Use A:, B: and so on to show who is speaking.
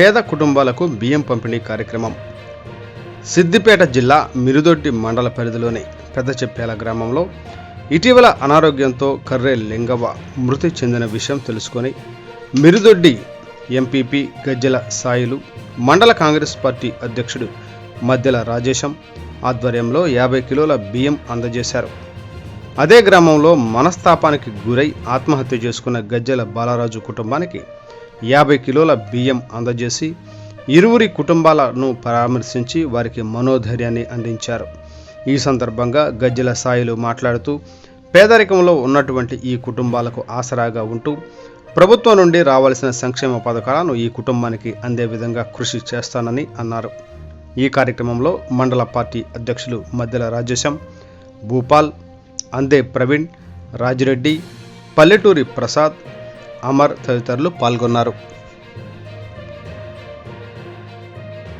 A: పేద కుటుంబాలకు బియ్యం పంపిణీ కార్యక్రమం. సిద్దిపేట జిల్లా మిరుదొడ్డి మండల పరిధిలోని పెద్ద చెప్పేల గ్రామంలో ఇటీవల అనారోగ్యంతో కర్రే లింగవ్వ మృతి చెందిన విషయం తెలుసుకొని మిరుదొడ్డి ఎంపీపీ గజ్జల సాయిలు మండల కాంగ్రెస్ పార్టీ అధ్యక్షుడు మద్దెల రాజేశం ఆధ్వర్యంలో యాభై కిలోల బియ్యం అందజేశారు. అదే గ్రామంలో మనస్తాపానికి గురై ఆత్మహత్య చేసుకున్న గజ్జల బాలరాజు కుటుంబానికి యాభై కిలోల బియ్యం అందజేసి ఇరువురి కుటుంబాలను పరామర్శించి వారికి మనోధైర్యాన్ని అందించారు. ఈ సందర్భంగా గజ్జల సాయిలు మాట్లాడుతూ పేదరికంలో ఉన్నటువంటి ఈ కుటుంబాలకు ఆసరాగా ఉంటూ ప్రభుత్వం నుండి రావాల్సిన సంక్షేమ పథకాలను ఈ కుటుంబానికి అందే విధంగా కృషి చేస్తానని అన్నారు. ఈ కార్యక్రమంలో మండల పార్టీ అధ్యక్షులు మద్దెల రాజేశం భూపాల్ అందే ప్రవీణ్ రాజిరెడ్డి పల్లెటూరి ప్రసాద్ అమర్ తదితరులు పాల్గొన్నారు